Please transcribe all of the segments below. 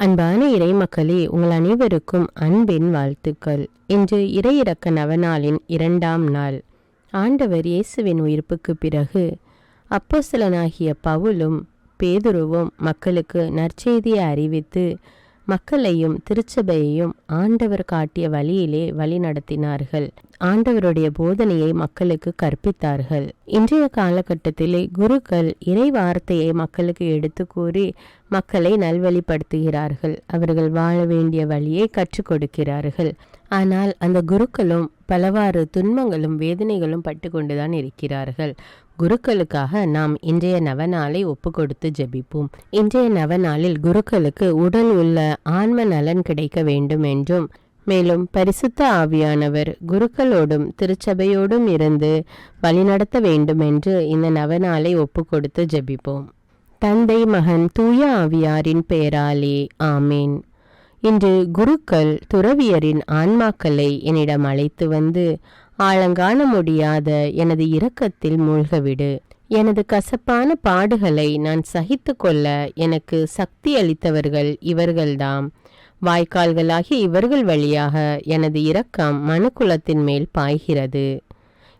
அன்பான இறை மக்களே உங்கள் அனைவருக்கும் அன்பின் வாழ்த்துக்கள். இன்று இறையிறக்க நவநாளின் இரண்டாம் நாள். ஆண்டவர் இயேசுவின் உயிர்ப்புக்கு பிறகு அப்போஸ்தலனாகிய பவுலும் பேதுருவும் மக்களுக்கு நற்செய்தியை அறிவித்து மக்களையும் திருச்சபையையும் ஆண்டவர் காட்டிய வழியிலே வழி நடத்தினார்கள். ஆண்டவருடைய போதனையை மக்களுக்கு கற்பித்தார்கள். இன்றைய காலகட்டத்திலே குருக்கள் இறை வார்த்தையை மக்களுக்கு எடுத்து கூறி மக்களை நல்வழிப்படுத்துகிறார்கள். அவர்கள் வாழ வேண்டிய வழியை கற்றுக் கொடுக்கிறார்கள். ஆனால் அந்த குருக்களும் பலவாறு துன்பங்களும் வேதனைகளும் பட்டு கொண்டுதான் இருக்கிறார்கள். குருக்களுக்காக நாம் இன்றைய நவநாளை ஒப்பு கொடுத்து ஜெபிப்போம். இன்றைய நவநாளில் குருக்களுக்கு உடல் உள்ள ஆன்ம நலன் கிடைக்க வேண்டும் என்றும் மேலும் பரிசுத்த ஆவியானவர் குருக்களோடும் திருச்சபையோடும் இருந்து வழிநடத்த வேண்டும் என்று இந்த நவநாளை ஒப்பு கொடுத்து ஜெபிப்போம். தந்தை மகன் தூய ஆவியாரின் பெயராலே ஆமேன். இன்று குருக்கள் துறவியரின் ஆன்மாக்களை என்னிடம் அழைத்து வந்து ஆழங்காண முடியாத எனது இரக்கத்தில் மூழ்கவிடு. எனது கசப்பான பாடுகளை நான் சகித்து கொள்ள எனக்கு சக்தி அளித்தவர்கள் இவர்கள்தாம். வாய்க்கால்களாகிய இவர்கள் வழியாக எனது இரக்கம் மனுக்குலத்தின் மேல் பாய்கிறது.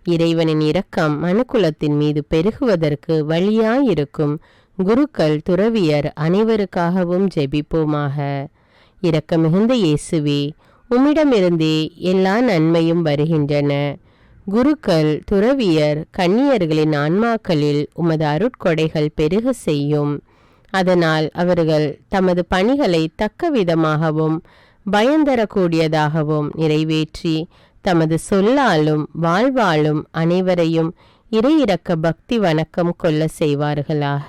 இறைவனின் இரக்கம் மனுக்குலத்தின் மீது பெருகுவதற்கு வழியாயிருக்கும் குருக்கள் துறவியர் அனைவருக்காகவும் ஜெபிப்போமாக. இரக்க மிகுந்த இயேசுவே உம்மிடமிருந்தே எல்லா நன்மையும் வருகின்றன. குருக்கள் துறவியர் கன்னியர்களின் ஆன்மாக்களில் உமது அருட்கொடைகள் பெருக செய்யும். அதனால் அவர்கள் தமது பணிகளை தக்க விதமாகவும் பயந்தரக்கூடியதாகவும் நிறைவேற்றி தமது சொல்லாலும் வாழ்வாலும் அனைவரையும் இறையிறக்க பக்தி வணக்கம் கொள்ள செய்வார்களாக.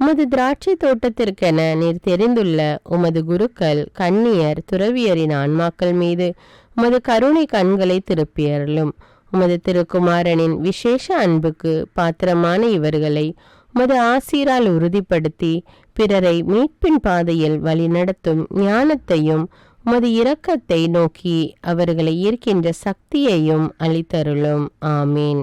உமது திராட்சை தோட்டத்திற்கென நீர் தெரிந்துள்ள உமது குருக்கள் கண்ணியர் துறவியரின் ஆன்மாக்கள் மீது உமது கருணை கண்களை திருப்பியறலும் உமது திருக்குமாரனின் விசேஷ அன்புக்கு பாத்திரமான இவர்களை உமது ஆசீரால் உறுதிப்படுத்தி பிறரை மீட்பின் பாதையில் வழிநடத்தும் ஞானத்தையும் உமது இரக்கத்தை நோக்கி அவர்களை ஈர்க்கின்ற சக்தியையும் அளித்தருளும். ஆமீன்.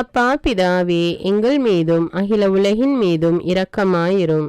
அப்பா பிதாவே எங்கள் மீதும் அகில உலகின் மீதும் இரக்கமாயிரும்.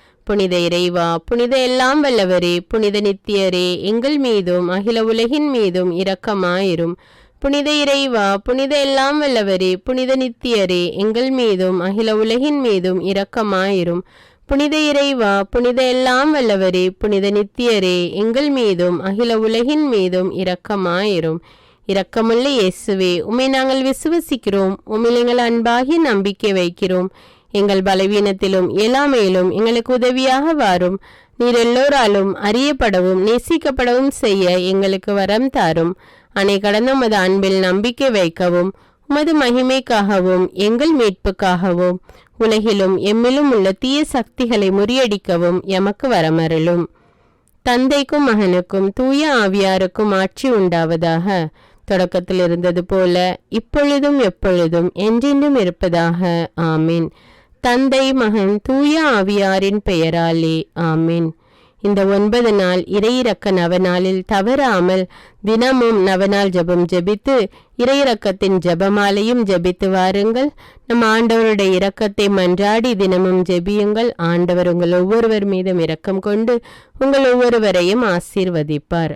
புனித இறைவா புனித எல்லாம் வல்லவரே புனித நித்தியரே எங்கள் மீதும் அகில உலகின் மீதும் இரக்கமாயிரும். புனித இறைவா புனித எல்லாம் வல்லவரே புனித நித்தியரே எங்கள் மீதும் அகில உலகின் மீதும் இரக்கமாயிரும். புனித இறைவா புனித எல்லாம் வல்லவரே புனித நித்தியரே எங்கள் மீதும் அகில உலகின் மீதும் இரக்கமாயிரும். இரக்கமுள்ள இயேசுவே உம்மை நாங்கள் விசுவசிக்கிறோம். உம்மில் எங்கள் அன்பாகி நம்பிக்கை வைக்கிறோம். எங்கள் பலவீனத்திலும் இயலாமையிலும் எங்களுக்கு உதவியாக வாரும். நீர் எல்லோராலும் அறியப்படவும் நேசிக்கப்படவும் செய்ய எங்களுக்கு வரம் தாரும். அணை கடந்த உமது அன்பில் நம்பிக்கை வைக்கவும் உமது மகிமைக்காகவும் எங்கள் மீட்புக்காகவும் உலகிலும் எம்மிலும் உள்ள தீய சக்திகளை முறியடிக்கவும் எமக்கு வரமருளும். தந்தைக்கும் மகனுக்கும் தூய ஆவியாருக்கும் ஆட்சி உண்டாவதாக. தொடக்கத்தில் இருந்தது போல இப்பொழுதும் எப்பொழுதும் என்றென்றும் இருப்பதாக. ஆமீன். தந்தை மகன் தூய ஆவியாரின் பெயராலே. ஆமீன். இந்த ஒன்பது நாள் இறையிறக்க நவநாளில் தவறாமல் தினமும் நவநாள் ஜெபம் ஜெபித்து இறையிறக்கத்தின் ஜெபமாலையும் ஜெபித்து வாருங்கள். நம் ஆண்டவருடைய இரக்கத்தை மன்றாடி தினமும் ஜெபியுங்கள். ஆண்டவர் உங்கள் ஒவ்வொருவர் மீதும் இரக்கம் கொண்டு உங்கள் ஒவ்வொருவரையும் ஆசீர்வதிப்பார்.